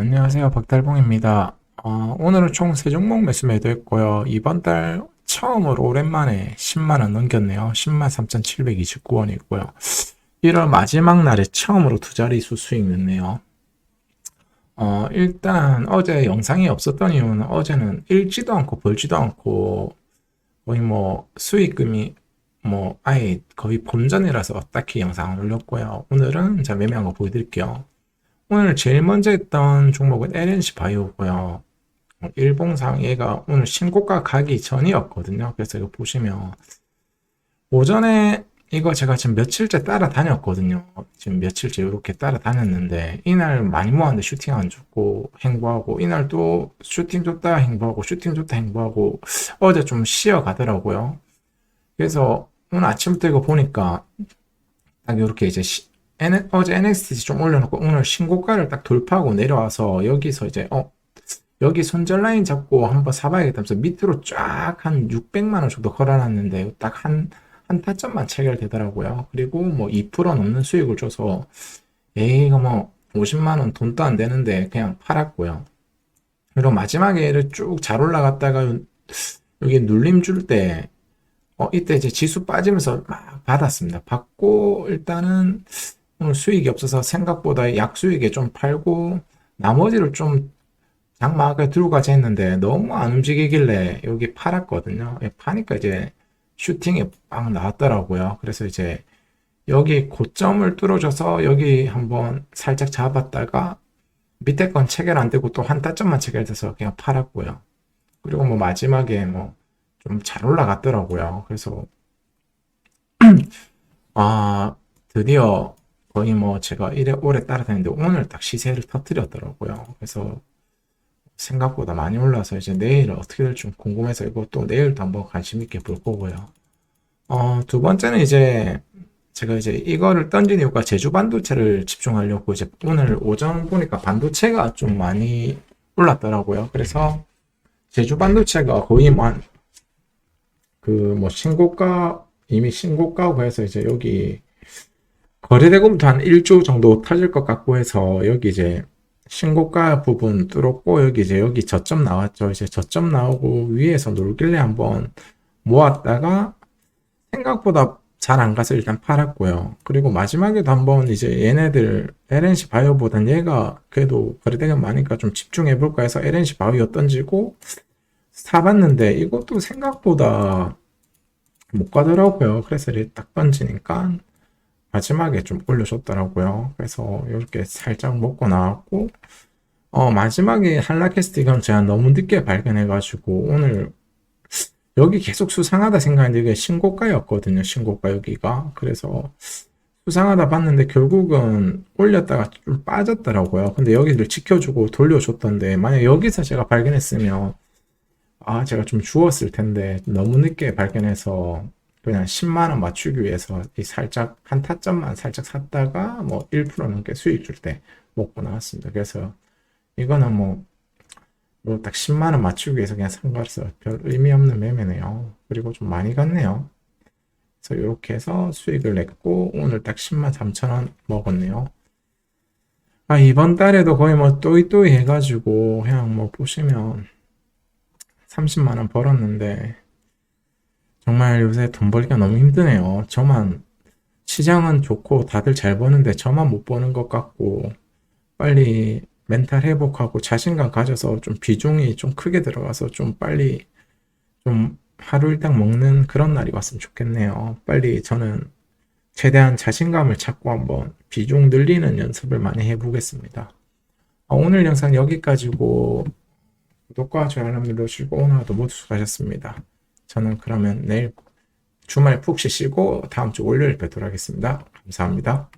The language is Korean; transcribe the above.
안녕하세요. 박달봉입니다. 어, 오늘은 총 3종목 매수 매도했고요. 이번 달 처음으로 오랜만에 10만원 넘겼네요. 10만 3,729원이고요. 1월 마지막 날에 처음으로 두 자릿수 수익 냈네요. 어, 일단 어제 영상이 없었던 이유는 어제는 읽지도 않고 벌지도 않고 거의 뭐 수익금이 뭐 아예 거의 본전이라서 딱히 영상을 올렸고요. 오늘은 제가 매매한 거 보여드릴게요. 오늘 제일 먼저 했던 종목은 LNC 바이오고요. 어, 일봉상 얘가 오늘 신고가 가기 전이었거든요. 그래서 이거 보시면 오전에 이거 제가 지금 며칠째 따라다녔거든요. 지금 며칠째 이렇게 따라다녔는데 이날 많이 모았는데 슈팅 안 좋고 행보하고 이날 또 슈팅 좋다 행보하고 슈팅 좋다 행보하고 어제 좀 쉬어가더라고요. 그래서 오늘 아침부터 이거 보니까 딱 이렇게 이제 시- N- 어제 NXT 좀 올려놓고 오늘 신고가를 딱 돌파하고 내려와서 여기서 이제 어 여기 손절 라인 잡고 한번 사봐야겠다면서 밑으로 쫙 한 600만 원 정도 걸어놨는데 딱 한 한 타점만 체결되더라고요. 그리고 뭐 2% 넘는 수익을 줘서 에이 이거 뭐 50만 원 돈도 안 되는데 그냥 팔았고요. 그리고 마지막에 얘를 쭉 잘 올라갔다가 여기 눌림 줄 때 어, 이때 이제 지수 빠지면서 막 받았습니다. 받고 일단은 수익이 없어서 생각보다 약수익에 좀 팔고 나머지를 좀 장막에 들고 가자 했는데 너무 안 움직이길래 여기 팔았거든요. 예, 파니까 이제 슈팅이 빵 나왔더라고요. 그래서 이제 여기 고점을 뚫어줘서 여기 한번 살짝 잡았다가 밑에 건 체결 안 되고 또 한 타점만 체결돼서 그냥 팔았고요. 그리고 뭐 마지막에 뭐 좀 잘 올라갔더라고요. 그래서 아 드디어 거의 뭐 제가 이래 오래 따라다니는데 오늘 딱 시세를 터뜨렸더라고요. 그래서 생각보다 많이 올라서 이제 내일 어떻게 될지 좀 궁금해서 또 내일도 한번 관심 있게 볼 거고요. 어, 두 번째는 이제 제가 이제 이거를 던진 이유가 제주 반도체를 집중하려고 이제 오늘 오전 보니까 반도체가 좀 많이 올랐더라고요. 그래서 제주 반도체가 거의 뭐한그뭐 신고가 이미 신고가고 해서 이제 여기 거래대금도 한 1조 정도 터질 것 같고 해서 여기 이제 신고가 부분 뚫었고 여기 이제 여기 저점 나왔죠. 이제 저점 나오고 위에서 놀길래 한번 모았다가 생각보다 잘 안 가서 일단 팔았고요. 그리고 마지막에도 한번 이제 얘네들 LNC 바이오보단 얘가 그래도 거래대금 많으니까 좀 집중해 볼까 해서 LNC 바이오 던지고 사봤는데 이것도 생각보다 못 가더라고요. 그래서 딱 던지니까 마지막에 좀 올려줬더라고요. 그래서 이렇게 살짝 먹고 나왔고, 어, 마지막에 한라캐스트 이건 제가 너무 늦게 발견해가지고, 오늘 여기 계속 수상하다 생각했는데 이게 신고가였거든요. 신고가 여기가. 그래서 수상하다 봤는데 결국은 올렸다가 좀 빠졌더라고요. 근데 여기를 지켜주고 돌려줬던데, 만약 여기서 제가 발견했으면, 아, 제가 좀 주웠을 텐데, 너무 늦게 발견해서 그냥 10만 원 맞추기 위해서 이 살짝 한 타점만 살짝 샀다가 뭐 1% 넘게 수익 줄 때 먹고 나왔습니다. 그래서 이거는 뭐, 뭐딱 10만 원 맞추기 위해서 그냥 산 거라서 별 의미 없는 매매네요. 그리고 좀 많이 갔네요. 그래서 이렇게 해서 수익을 냈고 오늘 딱 10만 3천 원 먹었네요. 아, 이번 달에도 거의 뭐 또이또이 해가지고 그냥 뭐 보시면 30만 원 벌었는데 정말 요새 돈 벌기가 너무 힘드네요. 저만 시장은 좋고 다들 잘 버는데 저만 못 버는 것 같고 빨리 멘탈 회복하고 자신감 가져서 좀 비중이 좀 크게 들어가서 좀 빨리 좀 하루 일당 먹는 그런 날이 왔으면 좋겠네요. 빨리 저는 최대한 자신감을 찾고 한번 비중 늘리는 연습을 많이 해보겠습니다. 어, 오늘 영상 여기까지고 구독과 좋아요 눌러주시고 오늘 하루 모두 수고하셨습니다. 저는 그러면 내일 주말 푹 쉬시고 다음 주 월요일 뵙도록 하겠습니다. 감사합니다.